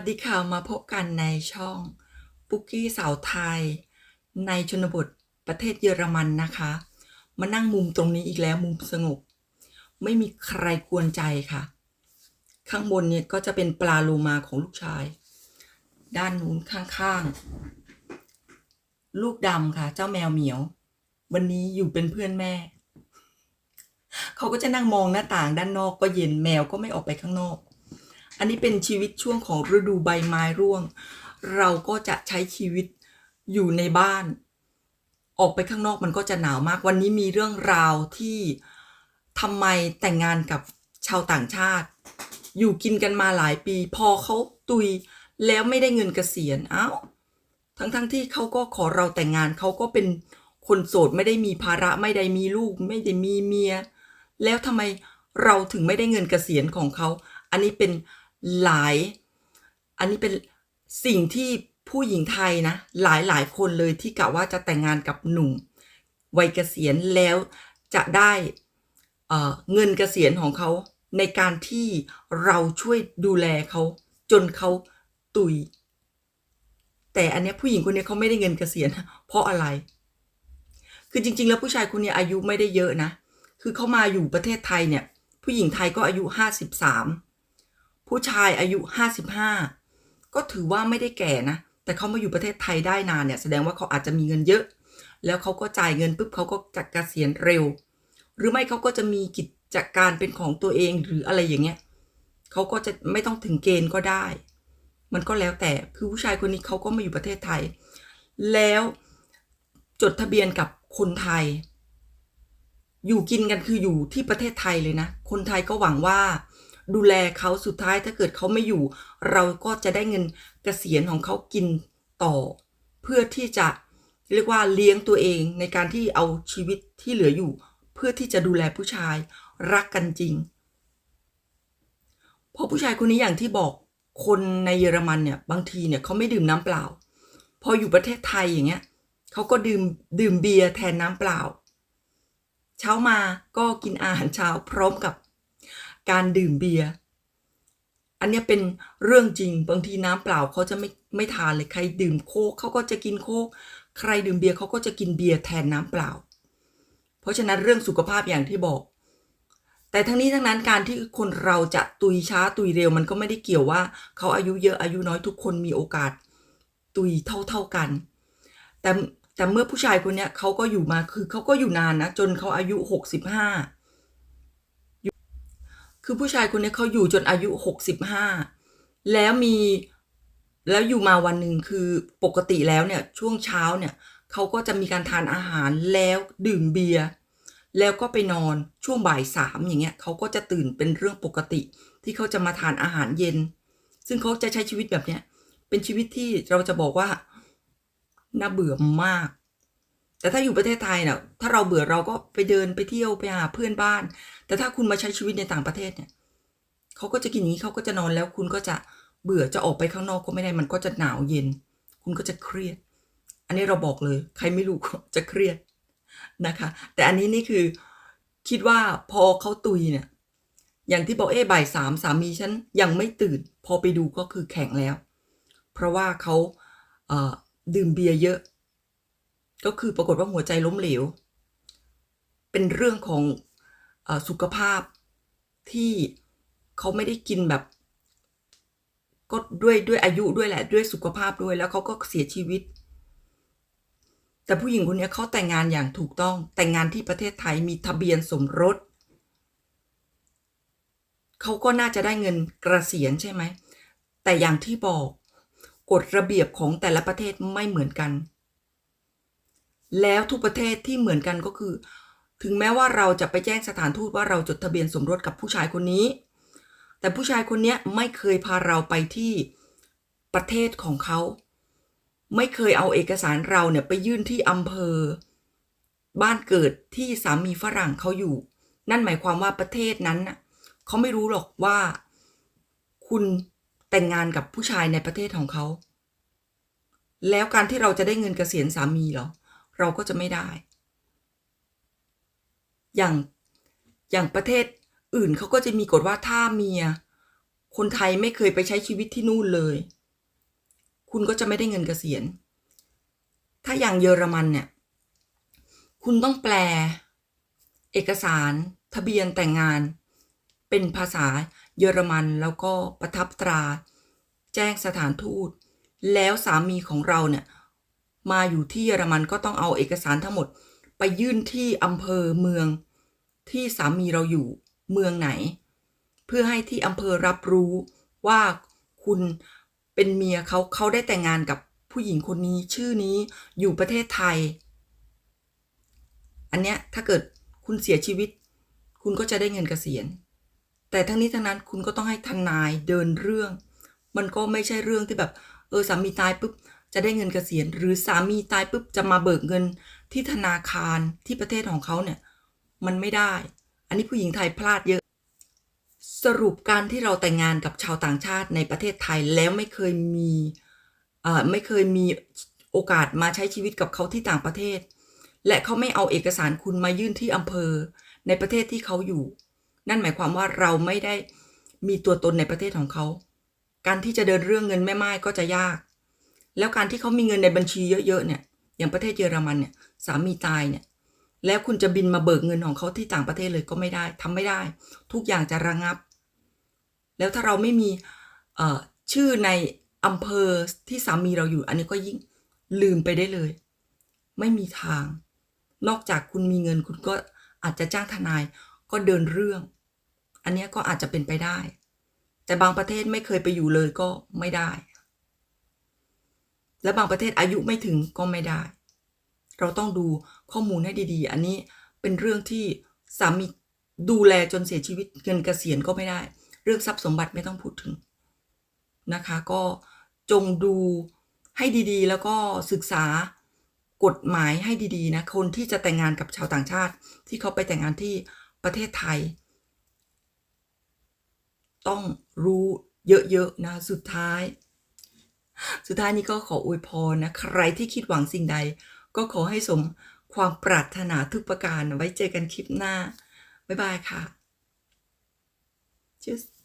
วัสดีค่ะมาพบกันในช่องปุกกี้สาวไทย ในชนบทประเทศเยอรมันนะคะ มานั่งมุมตรงนี้อีกแล้วมุมสงบ ไม่มีใครกวนใจค่ะ ข้างบนเนี่ยก็จะเป็นปลาโลมาของลูกชาย ด้านนู้นข้างๆ ลูกดำค่ะ เจ้าแมวเหมียว วันนี้อยู่เป็นเพื่อนแม่ เขาก็จะนั่งมองหน้าต่างด้านนอกก็เย็นแมวก็ไม่ออกไปข้างนอก อันนี้เป็นชีวิตช่วงของฤดูใบไม้ร่วง เราก็จะใช้ชีวิตอยู่ในบ้าน ออกไปข้างนอกมันก็จะหนาวมาก วันนี้มีเรื่องราวที่ทำไมแต่งงานกับชาวต่างชาติ อยู่กินกันมาหลายปี พอเขาตุยแล้วไม่ได้เงินเกษียณเอ้า ทั้งๆทที่เขาก็ขอเราแต่งงานเขาก็เป็นคนโสดไม่ได้มีภาระไม่ได้มีลูก ไม่ได้มีเมีย แล้วทำไมเราถึงไม่ได้เงินเกษียณของเขา อันนี้เป็น หลาย อันนี้เป็นสิ่งที่ผู้หญิงไทยนะ หลายหลายคนเลยที่กะว่าจะแต่งงานกับหนุ่มวัยเกษียณแล้วจะได้เเงินเกษียณของเขาในการที่เราช่วยดูแลเขาจนเขาตุย แต่อันนี้ผู้หญิงคนนี้เขาไม่ได้เงินเกษียณเพราะอะไร คือจริง ๆ แล้วผู้ชายคนนี้อายุไม่ได้เยอะนะ คือเขามาอยู่ประเทศไทยเนี่ย ผู้หญิงไทยก็อายุห้าสิบสาม ผู้ชายอายุห้าสิบห้าก็ถือว่าไม่ได้แก่นะ แต่เขามาอยู่ประเทศไทยได้นานเนี่ยแสดงว่าเขาอาจจะมีเงินเยอะ แล้วเขาก็จ่ายเงินปุ๊บเขาก็จะเกษียณเร็ว หรือไม่เขาก็จะมีกิจการเป็นของตัวเองหรืออะไรอย่างเงี้ยเขาก็จะไม่ต้องถึงเกณฑ์ก็ได้ มันก็แล้วแต่คือผู้ชายคนนี้เขาก็มาอยู่ประเทศไทย แล้วจดทะเบียนกับคนไทย อยู่กินกันคืออยู่ที่ประเทศไทยเลยนะ คนไทยก็หวังว่า ดูแลเขาสุดท้ายถ้าเกิดเขาไม่อยู่ เราก็จะได้เงินเกษียณของเขากินต่อ เพื่อที่จะเรียกว่าเลี้ยงตัวเองในการที่เอาชีวิตที่เหลืออยู่ เพื่อที่จะดูแลผู้ชายรักกันจริงเพราะผู้ชายคนนี้อย่างที่บอกคนในเยอรมันเนี่ยบางทีเนี่ยเขาไม่ดื่มน้ำเปล่า พออยู่ประเทศไทยอย่างเงี้ยเขาก็ดื่มดื่มเบียร์แทนน้ำเปล่า เช้ามาก็กินอาหารเช้าพร้อมกับ การดื่มเบียร์อันนี้เป็นเรื่องจริงบางทีน้ำเปล่าเขาจะไม่ไม่ทานเลยใครดื่มโค้กเขาก็จะกินโค้กใครดื่มเบียร์เขาก็จะกินเบียร์แทนน้ำเปล่า เพราะฉะนั้นเรื่องสุขภาพอย่างที่บอก แต่ทั้งนี้ทั้งนั้นการที่คนเราจะตุยช้าตุยเร็วมันก็ไม่ได้เกี่ยวว่าเขาอายุเยอะอายุน้อยทุกคนมีโอกาส ตุยเท่าเท่ากัน แต่แต่เมื่อผู้ชายคนนี้เขาก็อยู่มาคือเขาก็อยู่นานนะจนเขาอายุหกสิบห้า คือผู้ชายคนนี้เขาอยู่จนอายุหกสิบห้าแล้วมีแล้วอยู่มาวันหนึ่งคือปกติแล้วเนี่ยช่วงเช้าเนี่ยเขาก็จะมีการทานอาหารแล้วดื่มเบียร์แล้วก็ไปนอนช่วงบ่ายสามอย่างเงี้ยเขาก็จะตื่นเป็นเรื่องปกติ ที่เขาจะมาทานอาหารเย็น ซึ่งเขาจะใช้ชีวิตแบบเนี้ยเป็นชีวิตที่เราจะบอกว่าน่าเบื่อมาก แต่ถ้าอยู่ประเทศไทยเนี่ยถ้าเราเบื่อเราก็ไปเดินไปเที่ยวไปหาเพื่อนบ้าน แต่ถ้าคุณมาใช้ชีวิตในต่างประเทศเนี่ยเขาก็จะกินอย่างนี้เขาก็จะนอนแล้ว คุณก็จะเบื่อจะออกไปข้างนอกก็ไม่ได้มันก็จะหนาวเย็น คุณก็จะเครียด อันนี้เราบอกเลย ใครไม่รู้จะเครียดนะคะ แต่อันนี้นี่คือคิดว่าพอเขาตุยเนี่ย อย่างที่บอกเอ้บ่ายสามสามีฉันยังไม่ตื่น พอไปดูก็คือแข็งแล้ว เพราะว่าเขาเดื่มเบียร์เยอะ ก็คือปรากฏว่าหัวใจล้มเหลว เป็นเรื่องของอสุขภาพที่เขาไม่ได้กินแบบก็ด้วยด้วยอายุด้วยแหละ ด้วยสุขภาพด้วยแล้วเขาก็เสียชีวิต แต่ผู้หญิงคนนี้เขาแต่งงานอย่างถูกต้องแต่งงานที่ประเทศไทยมีทะเบียนสมรสเขาก็น่าจะได้เงินกระเกษียณใช่ไหมแต่อย่างที่บอกกฎระเบียบของแต่ละประเทศไม่เหมือนกัน แล้วทุกประเทศที่เหมือนกันก็คือ ถึงแม้ว่าเราจะไปแจ้งสถานทูตว่าเราจดทะเบียนสมรสกับผู้ชายคนนี้ แต่ผู้ชายคนนี้ไม่เคยพาเราไปที่ประเทศของเขา ไม่เคยเอาเอกสารเราเนี่ยไปยื่นที่อำเภอ บ้านเกิดที่สามีฝรั่งเขาอยู่ นั่นหมายความว่าประเทศนั้นน่ะเขาไม่รู้หรอกว่า คุณแต่งงานกับผู้ชายในประเทศของเขา แล้วการที่เราจะได้เงินเกษียณสามีเหรอ เราก็จะไม่ได้ อย่างอย่างประเทศอื่นเขาก็จะมีกฎว่าถ้าเมีย คนไทยไม่เคยไปใช้ชีวิตที่นู่นเลย คุณก็จะไม่ได้เงินเกษียณ ถ้าอย่างเยอรมันเนี่ย คุณต้องแปล เอกสาร ทะเบียนแต่งงาน เป็นภาษาเยอรมันแล้วก็ประทับตรา แจ้งสถานทูต แล้วสามีของเราเนี่ย มาอยู่ที่เยอรมันก็ต้องเอาเอกสารทั้งหมด ไปยื่นที่อำเภอเมือง ที่สามีเราอยู่เมืองไหน เพื่อให้ที่อำเภอรับรู้ว่าคุณเป็นเมียเขาเขาได้แต่งงานกับผู้หญิงคนนี้ชื่อนี้อยู่ประเทศไทย อันเนี้ยถ้าเกิดคุณเสียชีวิต คุณก็จะได้เงินเกษียณ แต่ทั้งนี้ทั้งนั้นคุณก็ต้องให้ทนายเดินเรื่อง มันก็ไม่ใช่เรื่องที่แบบ เออสามีตายปุ๊บ จะได้เงินเกษียณ หรือสามีตายปุ๊บจะมาเบิกเงินที่ธนาคารที่ประเทศของเขาเนี่ยมันไม่ได้ อันนี้ผู้หญิงไทยพลาดเยอะ สรุปการที่เราแต่งงานกับชาวต่างชาติในประเทศไทยแล้วไม่เคยมีไม่เคยมีโอกาสมาใช้ชีวิตกับเขาที่ต่างประเทศ และเขาไม่เอาเอกสารคุณมายื่นที่อำเภอในประเทศที่เขาอยู่ นั่นหมายความว่าเราไม่ได้มีตัวตนในประเทศของเขา การที่จะเดินเรื่องเงินแม่ไม้ก็จะยาก แล้วการที่เขามีเงินในบัญชีเยอะๆเนี่ยอย่างประเทศเยอรมันเนี่ยสามีตายเนี่ยแล้วคุณจะบินมาเบิกเงินของเขาที่ต่างประเทศเลยก็ไม่ได้ทำไม่ได้ ทุกอย่างจะระงับ แล้วถ้าเราไม่มีเอชื่อในอำเภอที่สามีเราอยู่ อันนี้ก็ยิ่งลืมไปได้เลย ไม่มีทาง นอกจากคุณมีเงินคุณก็อาจจะจ้างทนายก็เดินเรื่อง อันนี้ก็อาจจะเป็นไปได้ แต่บางประเทศไม่เคยไปอยู่เลยก็ไม่ได้ และบางประเทศอายุไม่ถึงก็ไม่ได้ เราต้องดูข้อมูลให้ดีๆ อันนี้เป็นเรื่องที่สามีดูแลจนเสียชีวิตเงินเกษียณก็ไม่ได้ เรื่องทรัพย์สมบัติไม่ต้องพูดถึงนะคะ ก็จงดูให้ดีๆ แล้วก็ศึกษากฎหมายให้ดีๆนะคนที่จะแต่งงานกับชาวต่างชาติ ที่เขาไปแต่งงานที่ประเทศไทย ต้องรู้เยอะๆนะสุดท้าย สุดท้ายนี้ก็ขออวยพรนะ ใครที่คิดหวังสิ่งใด ก็ขอให้สมความปรารถนาทุกประการ ไว้เจอกันคลิปหน้า บ๊ายบายค่ะ Tschüss